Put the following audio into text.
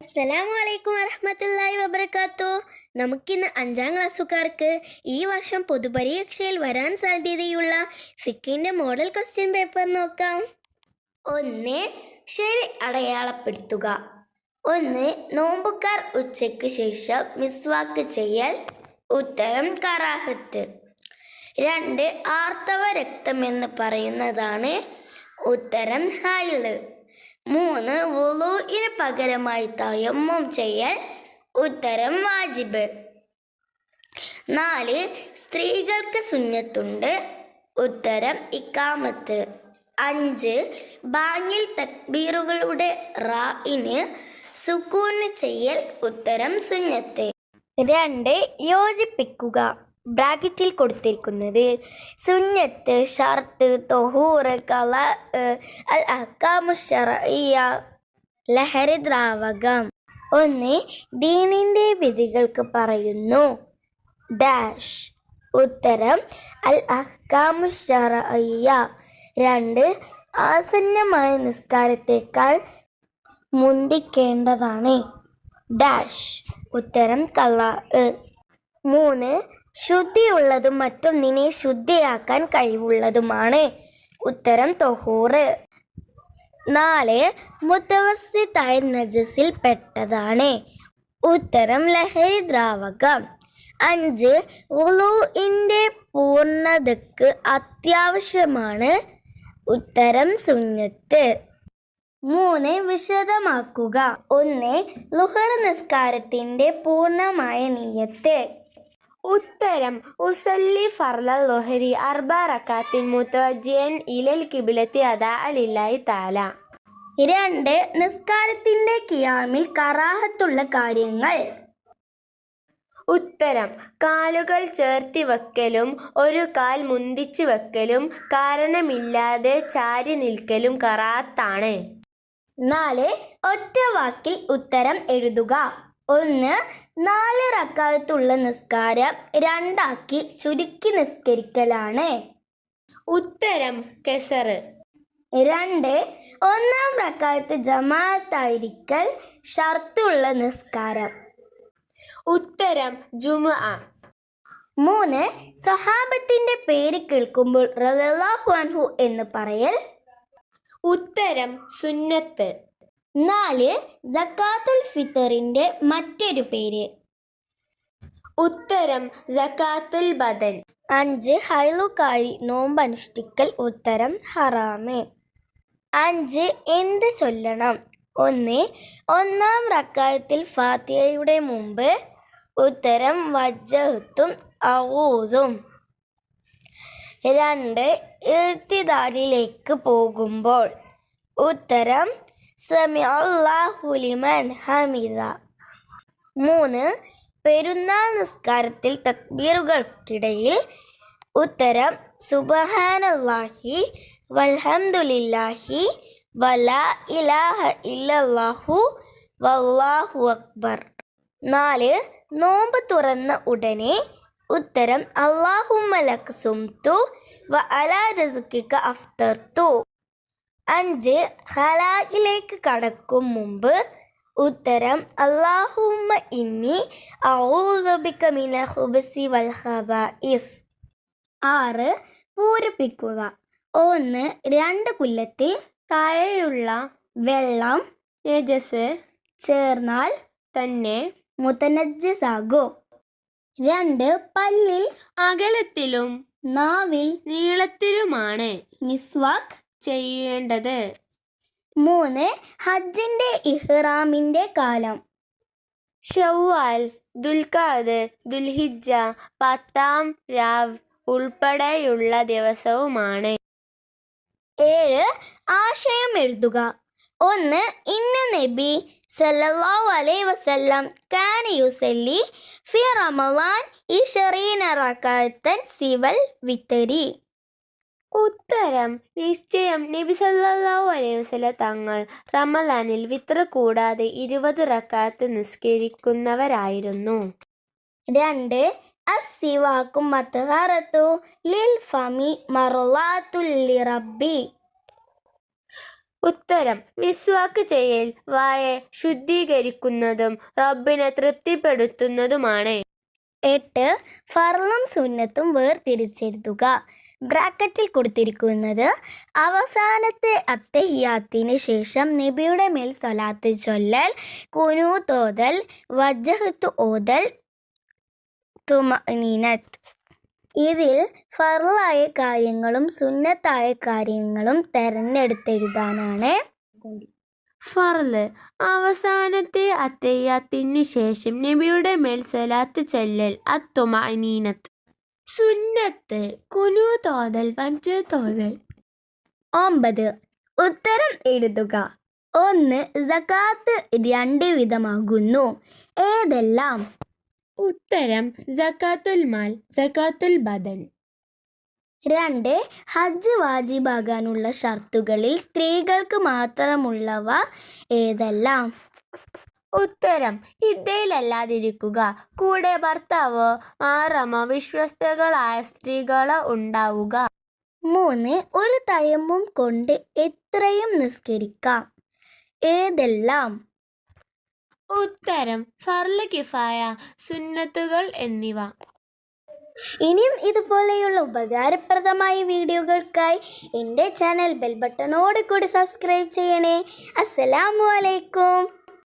അസ്സലാമു അലൈക്കും വറഹ്മത്തുള്ളാഹി വബറകാത്തു. നമുക്കിന്ന് അഞ്ചാം ക്ലാസ്സുകാർക്ക് ഈ വർഷം പൊതുപരീക്ഷയിൽ വരാൻ സാധ്യതയുള്ള ഫിക്കിന്റെ മോഡൽ ക്വസ്റ്റ്യൻ പേപ്പർ നോക്കാം. ഒന്ന് ശരി അടയാളപ്പെടുത്തുക. ഒന്ന് നോമ്പുകാർ ഉച്ചയ്ക്ക് ശേഷം മിസ്വാക്ക് ചെയ്യൽ ഉത്തരം കറാഹത്ത്. രണ്ട് ആർത്തവ രക്തം എന്ന് പറയുന്നതാണ് ഉത്തരം ഹൈൾ മൂന്ന് വുളുവിന് പകരമായി തയമ്മം ചെയ്യൽ ഉത്തരം വാജിബ്. നാല് സ്ത്രീകൾക്ക് സുന്നത്തുണ്ട് ഉത്തരം ഇക്കാമത്ത്. അഞ്ച് ബാങ്ങിൽ തക്ബീറുകളുടെ റായിന് സുക്കൂന് ചെയ്യൽ ഉത്തരം സുന്നത്ത്. രണ്ട് യോജിപ്പിക്കുക. ബ്രാക്കറ്റിൽ കൊടുത്തിരിക്കുന്നത് സുന്നത്ത് ഷർത്ത് തൊഹൂർ കല അൽ അഹ്കാമു ഷറഇയ്യ ലഹരി ദ്രാവകം. ഒന്ന് ദീനിന്റെ വിധികൾക്ക് പറയുന്നു. ഡാഷ്. ഉത്തരം അൽ അഹ്കാമു ഷറഇയ്യ രണ്ട് ആസന്നമായ നിസ്കാരത്തേക്കാൾ മുന്തിക്കേണ്ടതാണ്. ഡാഷ്. ഉത്തരം കള്ള മൂന്ന് ശുദ്ധിയുള്ളതും മറ്റൊന്നിനെ ശുദ്ധിയാക്കാൻ കഴിവുള്ളതുമാണ്. ഉത്തരം തൊഹൂറ്. നാല് മുത്തവസ്ഥിതായ നജസിൽ പെട്ടതാണ്. ഉത്തരം ലഹരി ദ്രാവകം. അഞ്ച് ഉളുവിന്റെ പൂർണതയ്ക്ക് അത്യാവശ്യമാണ്. ഉത്തരം സുന്നത്ത്. മൂന്ന് വിശദമാക്കുക. ഒന്ന് ലുഹർ നിസ്കാരത്തിന്റെ പൂർണമായ നീയത്ത്. ഉത്തരം. ഉസല്ലി ഫർല ലൊഹരി അർബ റക്കാത്തിൻ മുത്തവജിയൻ ഇലൽ കിബിലത്തി അതാ അലില്ലായി താല രണ്ട് നിസ്കാരത്തിന്റെ കിയാമിൽ കറാഹത്തുള്ള കാര്യങ്ങൾ. ഉത്തരം. കാലുകൾ ചേർത്തി വെക്കലും ഒരു കാൽ മുന്തിച്ച് വെക്കലും കാരണമില്ലാതെ ചാരി നിൽക്കലും കറാത്താണ്. നാല് ഒറ്റ വാക്കിൽ ഉത്തരം എഴുതുക. ഒന്ന് നാല് റക്കാലത്തുള്ള നിസ്കാരം രണ്ടാക്കി ചുരുക്കി നിസ്കരിക്കലാണ്. ഉത്തരം കെസറ് രണ്ട് ഒന്നാം റക്കാലത്ത് ജമാഅത്തായിരിക്കൽ ഷർത്തുള്ള നിസ്കാരം. ഉത്തരം ജുമുഅ. മൂന്ന് സഹാബത്തിന്റെ പേര് കേൾക്കുമ്പോൾ റളിയല്ലാഹു അൻഹു എന്ന് പറയൽ. ഉത്തരം സുന്നത്ത്. നാല് സക്കാത്തുൽ ഫിത്തറിന്റെ മറ്റൊരു പേര്. ഉത്തരം ജക്കാത്തുൽ ബദൻ. അഞ്ച് ഹൈലുകാരി നോമ്പനുഷ്ഠിക്കൽ ഉത്തരം ഹറാമ്. അഞ്ച് എന്ത് ചൊല്ലണം. ഒന്ന് ഒന്നാം റക്കായത്തിൽ ഫാത്തിയയുടെ മുമ്പ്. ഉത്തരം വജ്ജഹത്തും ഔതും രണ്ട് എഴുത്തിദാലിലേക്ക് പോകുമ്പോൾ. ഉത്തരം സമി അള്ളാഹുലിമൻ ഹമിദ. മൂന്ന് പെരുന്നാൾ നിസ്കാരത്തിൽ തക്ബീറുകൾക്കിടയിൽ ഉത്തരം സുബഹാനല്ലാഹി വൽഹംദുലില്ലാഹി വല ഇലാഹ ഇല്ലല്ലാഹു വല്ലാഹു അക്ബർ. നാല് നോമ്പ് തുറന്ന ഉടനെ ഉത്തരം അള്ളാഹു ലക് സുംതു വ അലാ രസുക്കിക്ക അഫ്തർത്തു അഞ്ച് ഹലായിലേക്ക് കടക്കും മുമ്പ് ഉത്തരം അള്ളാഹുമ്മ ഇന്നി ഔദബിക മിന ഹുബസി വൽ ആറ് പൂരിപ്പിക്കുക. ഒന്ന് രണ്ട് കുല്ലത്തിൽ താഴെയുള്ള വെള്ളം തേജസ് ചേർന്നാൽ തന്നെ മുത്തനജ്ജസാകൂ രണ്ട് പല്ലിൽ അകലത്തിലും നാവിൽ നീളത്തിലുമാണ്. മിസ്വാക്ക് ചെയ്യേണ്ടത്? മൂന്ന് ഹജ്ജിന്റെ ഇഹ്റാമിന്റെ കാലം. ഷവ്വാൽ ദുൽഖാദ് ദുൽഹിജ പത്താം രാവ് ഉൾപ്പെടെയുള്ള ദിവസവുമാണ്. ഏഴ് ആശയം എഴുതുക. ഒന്ന് ഇന്ന നബി സല്ലല്ലാഹു അലൈഹി വസല്ലം കാന യുസല്ലി ഫി റമളാൻ ഇഷറീന റകഅത്തൻ സിവൽ വിത്തരി. ഉത്തരം. നിശ്ചയം. നബി സല്ലല്ലാഹു അലൈഹി വസല്ലം തങ്ങൾ റമലാനിൽ വിത്ര കൂടാതെ ഇരുപത് റക്കാത്ത് നിസ്കരിക്കുന്നവരായിരുന്നു. രണ്ട്. അസിവാക്കും മത്തഹാറത്തു ലിൽ ഫമി മറുലാത്തുൽ ലിറബ്ബി. ഉത്തരം. മിസ്വാക്ക് ചെയ്യൽ വായെ ശുദ്ധീകരിക്കുന്നതും റബ്ബിനെ തൃപ്തിപ്പെടുത്തുന്നതുമാണ്. എട്ട്. ഫർളും സുന്നത്തും വേർതിരിച്ചെഴുതുക. ബ്രാക്കറ്റിൽ കൊടുത്തിരിക്കുന്നത്. അവസാനത്തെ അത്തഹിയാത്തിന് ശേഷം നബിയുടെ മേൽ സ്വലാത്ത് ചൊല്ലൽ കുനൂത്തോതൽ വജഹത്ത് ഓതൽ തുമനീനത്ത് ഇതിൽ ഫർളായ കാര്യങ്ങളും സുന്നത്തായ കാര്യങ്ങളും തെരഞ്ഞെടുത്തെഴുതാനാണ്. ഫർൾ. അവസാനത്തെ അത്തയ്യാത്തിന് ശേഷം നബിയുടെ മേൽ സലാത്ത് ചെല്ലൽ അത്തുമനീനത്ത് സുന്നത്ത് കുനു തോതൽ വഞ്ച തോതൽ ഒമ്പത് ഉത്തരം എഴുതുക. ഒന്ന് സകാത്ത് രണ്ട് വിധമാകുന്നു. ഏതെല്ലാം? ഉത്തരം സകാത്തുൽ മാൽ സകാത്തുൽ ബദൻ. രണ്ട് ഹജ്ജ് വാജിബാകാനുള്ള ഷർത്തുകളിൽ സ്ത്രീകൾക്ക് മാത്രമുള്ളവ ഏതെല്ലാം? ഉത്തരം. ഇദ്ദയിലല്ലാതിരിക്കുക കൂടെ ഭർത്താവോ ആറമോ വിശ്വസ്തകളായ സ്ത്രീകളോ ഉണ്ടാവുക. മൂന്ന് ഒരു തയമ്മും കൊണ്ട് എത്രയും നിസ്കരിക്കാം. ഏതെല്ലാം? ഉത്തരം. ഫർൽ കിഫായ സുന്നത്തുകൾ എന്നിവ. ഇനിയും ഇതുപോലെയുള്ള ഉപകാരപ്രദമായ വീഡിയോകൾക്കായി എന്റെ ചാനൽ ബെൽ ബട്ടണോട് കൂടി സബ്സ്ക്രൈബ് ചെയ്യണേ. അസ്സലാമു അലൈക്കും.